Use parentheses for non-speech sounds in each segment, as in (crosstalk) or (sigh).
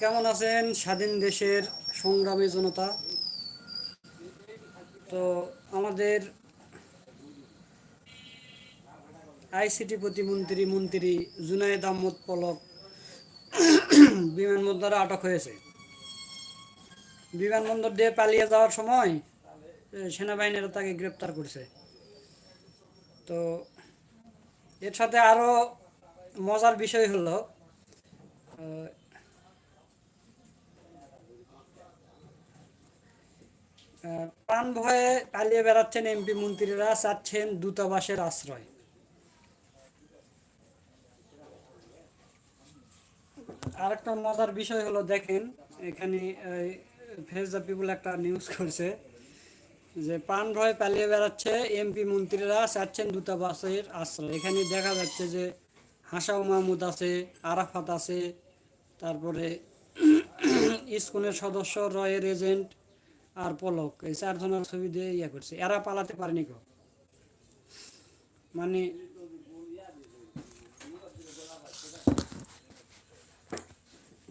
কেমন আছেন স্বাধীন দেশের সংগ্রামী জনতা? তো আমাদের আইসিটি প্রতিমন্ত্রী মন্ত্রী জুনায়েদ আহমদ পলক বিমানবন্দরে আটক হয়েছে। বিমানবন্দর দিয়ে পালিয়ে যাওয়ার সময় সেনাবাহিনীরা তাকে গ্রেপ্তার করছে। তো এর সাথে আরও মজার বিষয় হলো প্রাণ ভয়ে পালিয়ে বেড়াচ্ছেন এমপি মন্ত্রীরা, চাচ্ছেন দূতাবাসের আশ্রয়। আরেকটা মজার বিষয় হলো, দেখেন, এখানে ফেস দ্য পিপুল একটা নিউজ করছে যে, প্রাণ ভয়ে পালিয়ে বেড়াচ্ছে এমপি মন্ত্রীরা, চাচ্ছেন দূতাবাসের আশ্রয়। এখানে দেখা যাচ্ছে যে, হাসাও মাহমুদ আছে, আরাফাত আছে, তারপরে (clears throat) ইস্কনের সদস্য, রয়ের এজেন্ট আর পলক, এই চারজনের ছবি দিয়ে ইয়ে করছে। এরা পালাতে পারেনি কেউ মানে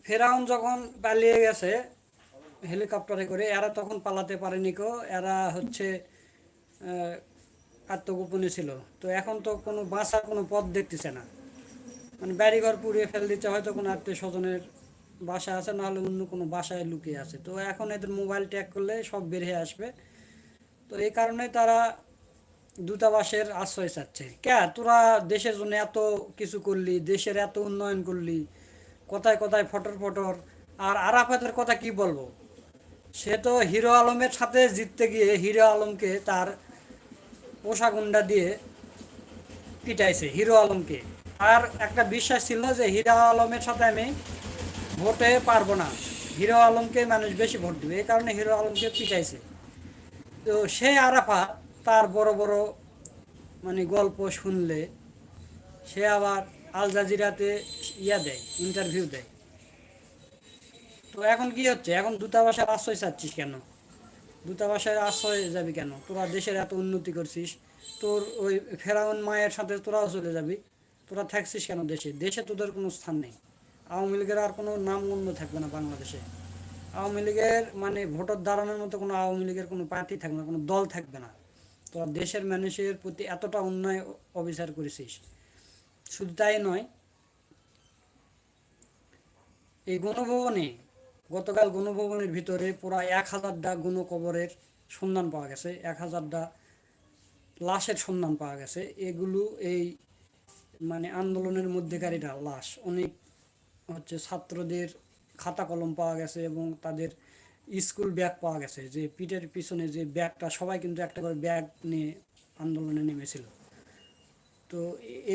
ফেরাউন যখন পালিয়ে গেছে হেলিকপ্টারে করে, এরা তখন পালাতে পারেনি কেউ এরা হচ্ছে আত্মগোপনে ছিল। তো এখন তো কোনো বাঁচার কোনো পথ দেখতেছে না। মানে বাড়িঘর পুড়িয়ে ফেল দিচ্ছে, হয়তো কোনো আত্মীয় স্বজনের বাসা আছে, নাহলে অন্য কোনো বাসায় লুকিয়ে আছে। তো এখন এদের মোবাইল ট্যাগ করলে সব বের হয়ে আসবে। তো এই কারণে তারা দূতাবাসের আশ্রয় চাচ্ছে। কে? তোরা দেশের জন্য এত কিছু করলি, দেশের এত উন্নয়ন করলি, কোথায় কোথায় ফটর ফটর, আর আরাফাতের কথা কি বলব? সে তো হিরো আলমের সাথে জিততে গিয়ে হিরো আলমকে তার পোশাকুন্ডা দিয়ে পিটাইছে, হিরো আলমকে। আর একটা বিশ্বাস ছিল যে হিরো আলমের সাথে আমি ভোটে পারব না। হিরো আলমকে মানুষ বেশি ভোট দিবে, এই কারণে হিরো আলমকে পিটাইছে। তো সে আরাফা তার বড় বড় মানে গল্প শুনলে সে আবার আল জাজিরাতে ইয়া দেয় ইন্টারভিউ দেয়। তো এখন কি হচ্ছে? এখন দূতাবাসের আশ্রয় চাচ্ছিস কেন? দূতাবাসের আশ্রয় যাবি কেন? তোরা দেশের এত উন্নতি করছিস, তোর ওই ফেরাউন মায়ের সাথে তোরাও চলে যাবি, তোরা থাকছিস কেন দেশে? দেশে তোদের কোনো স্থান নেই। আওয়ামী লীগের আর কোনো নামগন্ধ থাকবে না বাংলাদেশে। আওয়ামী লীগের মানে ভোটার দাঁড়ানোর মতো কোনো আওয়ামী লীগের কোনো পার্টি থাকবে না, কোনো দল থাকবে না। তো দেশের মানুষের প্রতি এতটা অন্যায় অবিচার করেছিস। শুধু তাই নয়, এই গণভবনে, গতকাল গণভবনের ভিতরে প্রায় এক হাজারটা গণকবরের সন্ধান পাওয়া গেছে, এক হাজারটা লাশের সন্ধান পাওয়া গেছে। এগুলো এই মানে আন্দোলনের মধ্যেকারীরা লাশ। অনেক হচ্ছে ছাত্রদের খাতা কলম পাওয়া গেছে এবং তাদের স্কুল ব্যাগ পাওয়া গেছে। যে পিঠের পিছনে যে ব্যাগটা, সবাই কিন্তু একটা করে ব্যাগ নিয়ে আন্দোলনে নেমেছিল। তো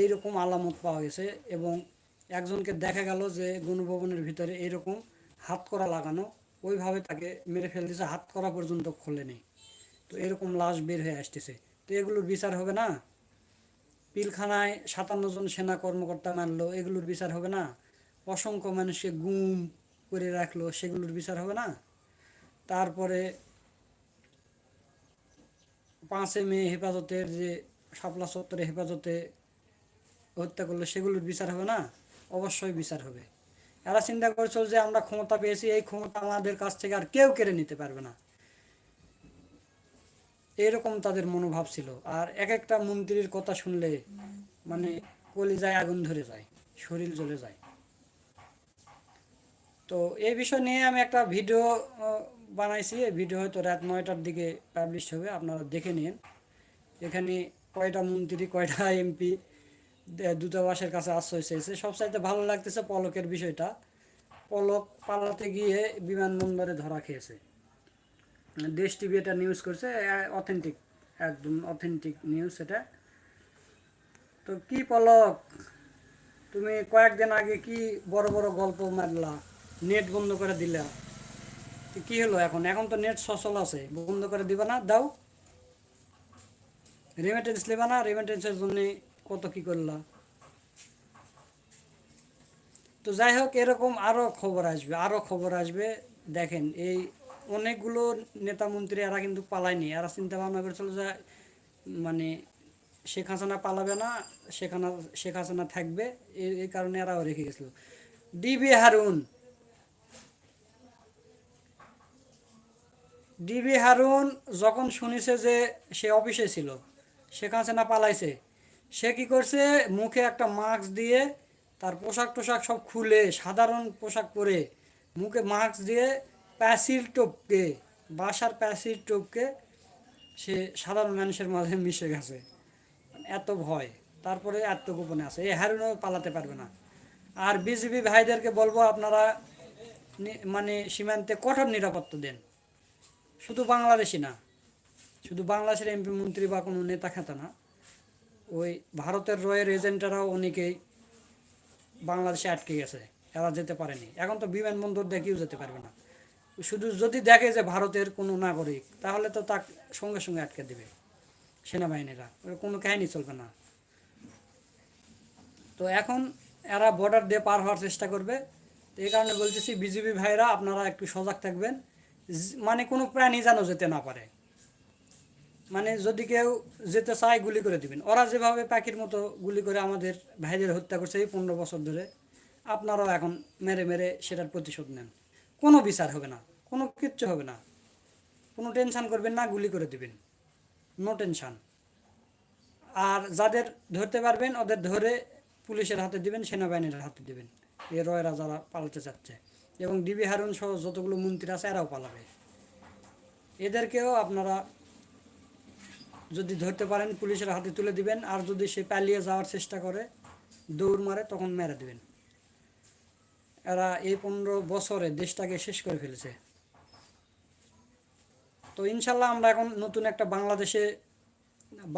এইরকম আলামত পাওয়া গেছে এবং একজনকে দেখা গেল যে গণভবনের ভিতরে এইরকম হাত করা লাগানো, ওইভাবে তাকে মেরে ফেল দিয়েছে হাত করা পর্যন্ত খোলেনি। তো এরকম লাশ বের হয়ে আসতেছে। তো এগুলোর বিচার হবে না? পিলখানায় সাতান্ন জন সেনা কর্মকর্তা মারলো, এগুলোর বিচার হবে না? অসংখ্য মানুষকে গুম করে রাখল, সেগুলোর বিচার হবে না। তারপরে পাঁচে মে হেফাজতের যে শাপলা চত্বরে হেফাজতে হত্যা করল, সেগুলোর বিচার হবে না? অবশ্যই বিচার হবে। এরা চিন্তা করেছিল যে আমরা ক্ষমতা পেয়েছি, এই ক্ষমতা আমাদের কাছ থেকে আর কেউ কেড়ে নিতে পারবে না। এরকম তাদের মনোভাব ছিল। আর এক একটা মন্ত্রীর কথা শুনলে মানে কলিজায় আগুন ধরে যায়, শরীর জ্বলে যায়। তো এই বিষয় নিয়ে আমি একটা ভিডিও বানাইছি। এই ভিডিও হয়তো রাত নয়টার দিকে পাবলিশ হবে, আপনারা দেখে নিন। এখানে কয়টা মন্ত্রী, কয়টা (laughs) এমপি দূতাবাসের কাছে আশ্রয় চেয়েছে সবচাইতে ভালো লাগতেছে পলকের বিষয়টা। পলক পালাতে গিয়ে বিমানবন্দরে ধরা খেয়েছে। দেশ টিভি এটা নিউজ করছে অথেন্টিক একদম অথেন্টিক নিউজ এটা। তো কি পলক? তুমি কয়েকদিন আগে কি বড় বড় গল্প মারলা? নেট বন্ধ করে দিলা। কি হলো এখন? এখন তো নেট সচল আছে। বন্ধ করে দিবা না, দাও। রেমিটেন্স নেবা না রেমিটেন্সের জন্য কত কি করলা। তো যাই হোক, এরকম আরও খবর আসবে আরও খবর আসবে। দেখেন, এই অনেকগুলো নেতা মন্ত্রী এরা কিন্তু পালায়নি। এরা চিন্তা ভাবনা করেছিল যে মানে শেখ হাসিনা পালাবে না, শেখ শেখ হাসিনা থাকবে। এই কারণে এরাও রেখে গেছিল। ডিবি হারুন ডিবি হারুন যখন শুনেছে যে সে অফিসে ছিল শেখ না, পালাইছে। সে কি করছে? মুখে একটা মাস্ক দিয়ে তার পোশাক টোশাক সব খুলে, সাধারণ পোশাক পরে মুখে মাস্ক দিয়ে প্যাসির টোপকে, বাসার প্যাসির টোপকে সে সাধারণ মানুষের মাঝে মিশে গেছে। এত ভয়, তারপরে এত গোপনে আছে। এই হারুনও পালাতে পারবে না। আর বিজিবি ভাইদেরকে বলব আপনারা মানে সীমান্তে কঠোর নিরাপত্তা দেন। শুধু বাংলাদেশি না, শুধু বাংলাদেশের এমপি, মন্ত্রী বা কোনো নেতা খেতা না, ওই ভারতের রয়ের এজেন্টরাও অনেকেই বাংলাদেশে আটকে গেছে, এরা যেতে পারেনি। এখন তো বিমানবন্দর দেখেও যেতে পারবে না। শুধু যদি দেখে যে ভারতের কোনো নাগরিক, তাহলে তো তাকে সঙ্গে সঙ্গে আটকে দেবে সেনাবাহিনীরা। কোনো কাহিনী চলবে না। তো এখন এরা বর্ডার দিয়ে পার হওয়ার চেষ্টা করবে। তো এই কারণে বলতেছি, বিজেপি ভাইরা আপনারা একটু সজাগ থাকবেন। মানে কোনো প্রাণী যেন যেতে না পারে। মানে যদি কেউ যেতে চায় গুলি করে দিবেন। ওরা যেভাবে পাখির মতো গুলি করে আমাদের ভাইদের হত্যা করছে এই পনেরো বছর ধরে, আপনারাও এখন মেরে মেরে সেটার প্রতিশোধ নেন। কোনো বিচার হবে না, কোনো কিচ্ছু হবে না। কোনো টেনশান করবেন না, গুলি করে দিবেন। No tension. আর যাদের ধরতে পারবেন, ওদের ধরে পুলিশের হাতে দিবেন, সেনাবাহিনীর হাতে দিবেন। এ রয়রা যারা পালাতে চাচ্ছে। এবং ডিবি হারুন সহ যতগুলো মন্ত্রী আছে, এরাও পালাবে। এদেরকেও আপনারা যদি ধরতে পারেন, পুলিশের হাতে তুলে দিবেন, আর যদি সে পালিয়ে যাওয়ার চেষ্টা করে, দৌড় মারে, তখন মেরে দিবেন। এরা এই পনেরো বছরে দেশটাকে শেষ করে ফেলেছে। তো ইনশাল্লাহ আমরা এখন নতুন একটা বাংলাদেশে,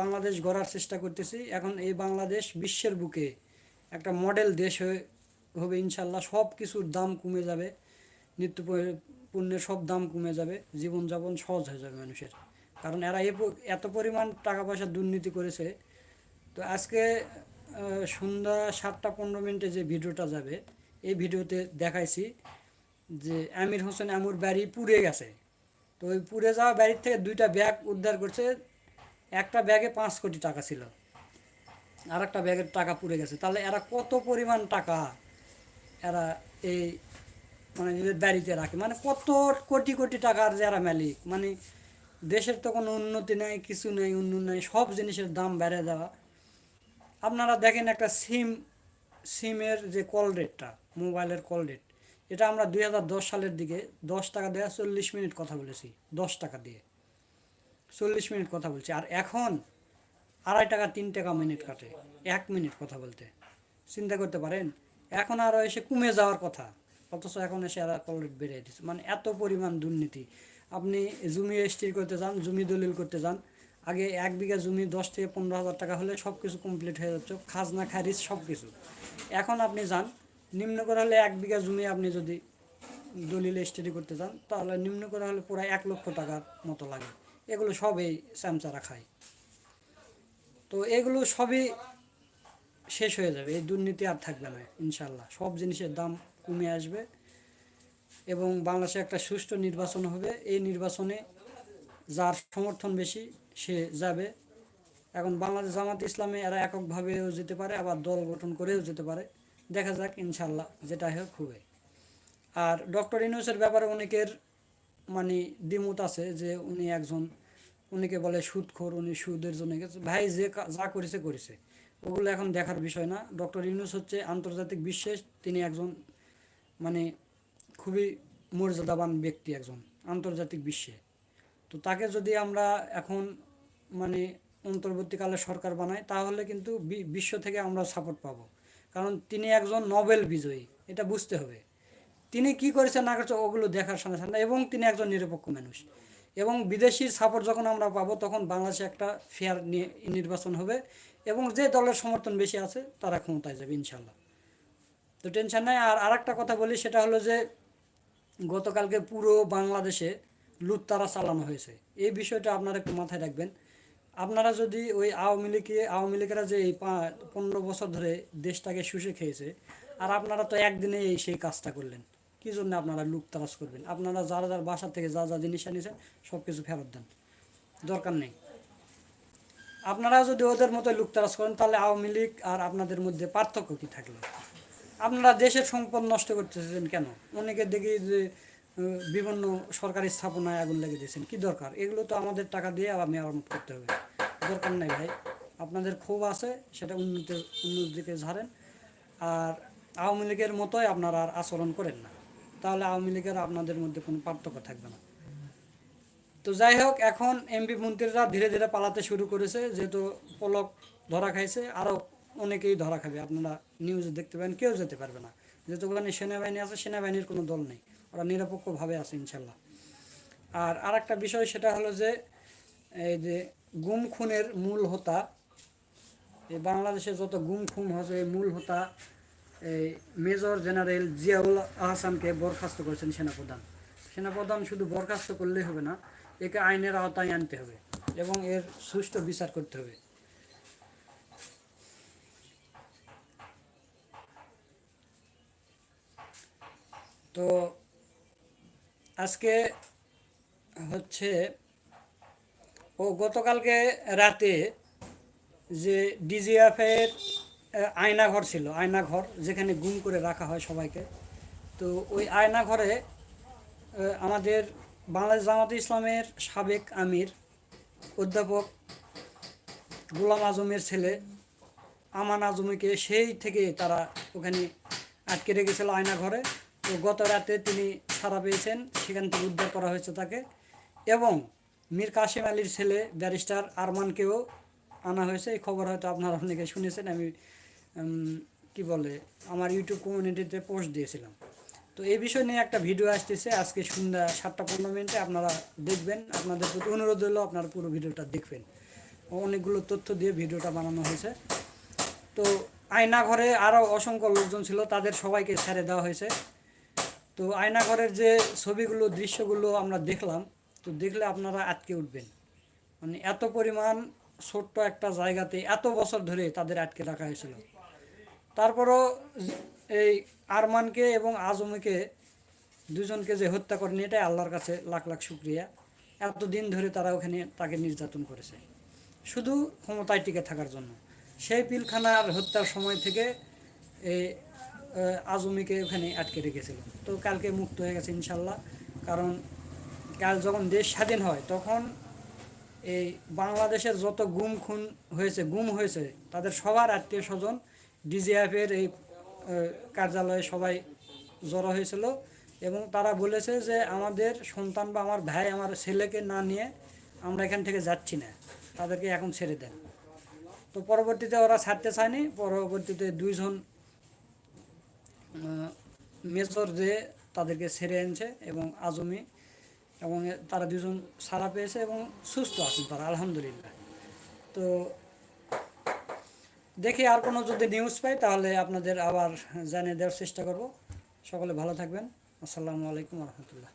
বাংলাদেশ গড়ার চেষ্টা করতেছি। এখন এই বাংলাদেশ বিশ্বের বুকে একটা মডেল দেশ হয়ে হবে ইনশাল্লাহ সব কিছুর দাম কমে যাবে, নিত্য পণ্যের সব দাম কমে যাবে, জীবনযাপন সহজ হয়ে যাবে মানুষের। কারণ এরা এত পরিমাণ টাকা পয়সা দুর্নীতি করেছে। তো আজকে সন্ধ্যা সাতটা পনেরো মিনিটে যে ভিডিওটা যাবে, এই ভিডিওতে দেখাইছি যে আমির হোসেন আমুর বাড়ি পুড়ে গেছে। তো ওই পুড়ে যাওয়া বাড়ির থেকে দুইটা ব্যাগ উদ্ধার করছে, একটা ব্যাগে পাঁচ কোটি টাকা ছিল আর একটা ব্যাগের টাকা পুড়ে গেছে। তাহলে এরা কত পরিমাণ টাকা? এরা এই মানে নিজের বাড়িতে রাখে। মানে কত কোটি কোটি টাকার যারা মালিক মানে দেশের তো কোনো উন্নতি নেই, কিছু নেই, উন্নয়ন নেই, সব জিনিসের দাম বেড়ে দেওয়া আপনারা দেখেন একটা সিম, সিমের যে কল রেটটা, মোবাইলের কল রেট, এটা আমরা দুই হাজার দশ সালের দিকে দশ টাকা দেওয়া চল্লিশ মিনিট কথা বলেছি, দশ টাকা দিয়ে। চল্লিশ মিনিট কথা বলছি, আর এখন আড়াই টাকা, তিন টাকা মিনিট কাটে, এক মিনিট কথা বলতে। চিন্তা করতে পারেন এখন আরও এসে কমে যাওয়ার কথা। অথচ এখন এসে আর কল রেট বেড়ে দিচ্ছে মানে এত পরিমাণ দুর্নীতি। আপনি জমি রেজিস্ট্রি করতে যান জমি দলিল করতে যান আগে এক বিঘা জমি দশ থেকে পনেরো হাজার টাকা হলে সব কিছু কমপ্লিট হয়ে যাচ্ছে। খাজনা, খারিজ সব কিছু এখন আপনি যান, নিম্ন করে হলে এক বিঘা জমি আপনি যদি দলিল স্টাডি করতে চান, তাহলে নিম্ন করে হলে প্রায় এক লক্ষ টাকার মতো লাগে। এগুলো সব এই স্যামচারা খায়। তো এগুলো সবই শেষ হয়ে যাবে, এই দুর্নীতি আর থাকবে না ইনশাল্লাহ সব জিনিসের দাম কমে আসবে এবং বাংলাদেশে একটা সুষ্ঠু নির্বাচন হবে। এই নির্বাচনে যার সমর্থন বেশি, সে যাবে। এখন বাংলাদেশ জামাত ইসলামে এরা এককভাবেও যেতে পারে, আবার দল গঠন করেও যেতে পারে। দেখা যাক ইনশাল্লাহ যেটা হোক হবে আর ডক্টর ইউনুসের ব্যাপারে অনেকের মানে দ্বিমত আছে যে উনি একজন উনিকে বলে সুদখোর, উনি সুদের জন্য ভাই, যে যা করেছে করেছে। ওগুলো এখন দেখার বিষয় না। ডক্টর ইউনুস হচ্ছে আন্তর্জাতিক বিশ্বে তিনি একজন মানে খুবই মর্যাদাবান ব্যক্তি একজন, আন্তর্জাতিক বিশ্বে। তো তাকে যদি আমরা এখন মানে অন্তর্বর্তীকালে সরকার বানাই, তাহলে কিন্তু বিশ্ব থেকে আমরা সাপোর্ট পাবো। কারণ তিনি একজন নোবেল বিজয়ী, এটা বুঝতে হবে। তিনি কি করেছেন না করেছে ওগুলো দেখার সাথে সাথে এবং তিনি একজন নিরপেক্ষ মানুষ। এবং বিদেশির সাপোর্ট যখন আমরা পাবো, তখন বাংলাদেশে একটা ফেয়ার নির্বাচন হবে। এবং যে দলের সমর্থন বেশি আছে, তারা ক্ষমতায় যাবে ইনশাল্লাহ তো টেনশন নাই। আর আরেকটা কথা বলি, সেটা হলো যে, গতকালকে পুরো বাংলাদেশে লুটতারা চালানো হয়েছে। এই বিষয়টা আপনারা একটু মাথায় রাখবেন। আপনারা যদি ওই আওয়ামী লীগে আওয়ামী লীগেরা যে এই পনেরো বছর ধরে দেশটাকে শুষে খেয়েছে, আর আপনারা তো একদিনে এই সেই কাজটা করলেন, কী জন্য আপনারা লুটতারাজ করবেন? আপনারা যারা যার বাসা থেকে যা যা জিনিস আনিয়েছেন সব কিছু ফেরত দেন। দরকার নেই। আপনারা যদি ওদের মতো লুকতারাজ করেন, তাহলে আওয়ামী লীগ আর আপনাদের মধ্যে পার্থক্য কী থাকল? আপনারা দেশের সম্পদ নষ্ট করতেছেন কেন? অনেকে দেখি যে বিভিন্ন সরকারি স্থাপনায় আগুন লেগে দিয়েছেন। কি দরকার? এগুলো তো আমাদের টাকা দিয়ে আবার মেরামত করতে হবে। দরকার নেই ভাই। আপনাদের ক্ষোভ আছে, সেটা উন্নতির উন্নতির দিকে ঝাড়েন। আর আওয়ামী লীগের মতোই আপনারা আর আচরণ করেন না। তাহলে আওয়ামী লীগের আপনাদের মধ্যে কোনো পার্থক্য থাকবে না। তো যাই হোক, এখন এমপি মন্ত্রীরা ধীরে ধীরে পালাতে শুরু করেছে, যেহেতু পলক ধরা খাইছে। আরও অনেকেই ধরা খাবে, আপনারা নিউজে দেখতে পাবেন কেউ যেতে পারবে না। যেহেতু ওখানে সেনাবাহিনী আছে, সেনাবাহিনীর কোনো দল নেই। ওরা নিরপেক্ষভাবে আছে, ইনশাল্লাহ। আর আরেকটা বিষয়, সেটা হলো যে, এই যে গুম খুনের মূল হোতা, এই বাংলাদেশে যত গুম খুন এই মূল হোতা, এই মেজর জেনারেল জিয়াউল আহসানকে বরখাস্ত করেছেন সেনাপ্রধান। সেনাপ্রধান শুধু বরখাস্ত করলেই হবে না একে আইনের আওতায় আনতে হবে এবং এর সুষ্ঠু বিচার করতে হবে। তো আজকে হচ্ছে, ও গতকালকে রাতে যে ডিজিএফের আয়নাঘর ছিল, আয়নাঘর যেখানে গুম করে রাখা হয় সবাইকে, তো ওই আয়নাঘরে আমাদের বাংলাদেশ জামাত ইসলামের সাবেক আমির, অধ্যাপক গোলাম আজমের ছেলে আমান আজমিকে সেই থেকে তারা ওখানে আটকে রেখেছিল আয়না ঘরে তো গত রাতে তিনি ছাড়া পেয়েছেন, সেখান থেকে উদ্ধার করা হয়েছে তাকে। এবং মীর কাশিম আলীর ছেলে ব্যারিস্টার আরমানকেও আনা হয়েছে। এই খবর হয়তো আপনারা অনেকে শুনেছেন, আমি কি বলে, আমার ইউটিউব কমিউনিটিতে পোস্ট দিয়েছিলাম। তো এই বিষয় নিয়ে একটা ভিডিও আসতেছে। আজকে সন্ধ্যা সাতটা পনেরো মিনিটে আপনারা দেখবেন। আপনাদের প্রতি অনুরোধ হলো আপনারা পুরো ভিডিওটা দেখবেন। অনেকগুলো তথ্য দিয়ে ভিডিওটা বানানো হয়েছে। তো আয়নাঘরে আরও অসংখ্য লোকজন ছিল, তাদের সবাইকে ছেড়ে দেওয়া হয়েছে। তো আয়নাঘরের যে ছবিগুলো, দৃশ্যগুলো আমরা দেখলাম, তো দেখলে আপনারা আটকে উঠবেন। মানে এত পরিমাণ ছোট্ট একটা জায়গাতে এত বছর ধরে তাদের আটকে রাখা হয়েছিল। তারপরও এই আরমানকে এবং আজমকে দুজনকে যে হত্যা করেনি, এটাই আল্লাহর কাছে লাখ লাখ শুক্রিয়া। এতদিন ধরে তারা ওখানে তাকে নির্যাতন করেছে। শুধু ক্ষমতায় টিকে থাকার জন্য। সেই পিলখানার হত্যার সময় থেকে এই আজমিকে ওখানে আটকে রেখেছিল। তো কালকে মুক্ত হয়ে গেছে ইনশাল্লাহ কারণ কাল যখন দেশ স্বাধীন হয়, তখন এই বাংলাদেশের যত গুম খুন হয়েছে, গুম হয়েছে, তাদের সবার আত্মীয় স্বজন, ডিজিএফের এই কার্যালয়ে সবাই জড়ো হয়েছিল এবং তারা বলেছে যে আমাদের সন্তান বা আমার ভাই, আমার ছেলেকে না নিয়ে আমরা এখান থেকে যাচ্ছি না। তাদেরকে এখন ছেড়ে দেন। তো পরবর্তীতে ওরা ছাড়তে চায়নি। পরবর্তীতে দুইজন মেজর যে তাদেরকে ছেড়ে এনেছে এবং আজমি এবং তারা দুজন সারা পেয়েছে এবং সুস্থ আছেন তারা, আলহামদুলিল্লাহ। তো দেখি আর কোনো যদি নিউজ পাই, তাহলে আপনাদের আবার জানিয়ে দেওয়ার চেষ্টা করব। সকলে ভালো থাকবেন। আসসালামু আলাইকুম রহমতুল্লাহ।